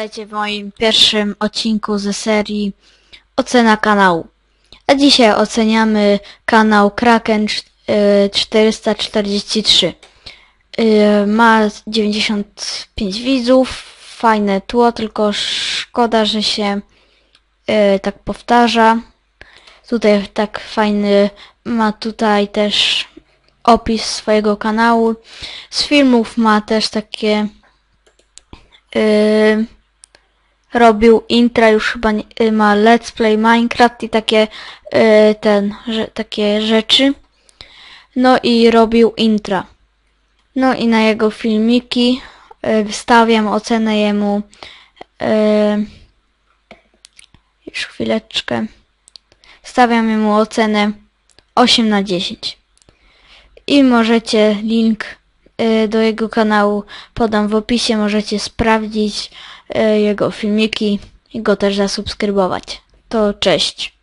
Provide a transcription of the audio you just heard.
Witajcie w moim pierwszym odcinku ze serii Ocena kanału. A dzisiaj oceniamy kanał Kraken cz- y, 443. Y, Ma 95 widzów, fajne tło, tylko szkoda, że się y, tak powtarza. Tutaj tak fajny ma tutaj też opis swojego kanału. Z filmów ma też takie y, robił intra, już chyba nie, y, ma Let's Play Minecraft i takie y, ten, że, takie rzeczy. No i robił intra. No i na jego filmiki y, wystawiam ocenę jemu y, już chwileczkę. Stawiam jemu ocenę 8 na 10. I możecie link do jego kanału podam w opisie, możecie sprawdzić y, jego filmiki i go też zasubskrybować. To cześć.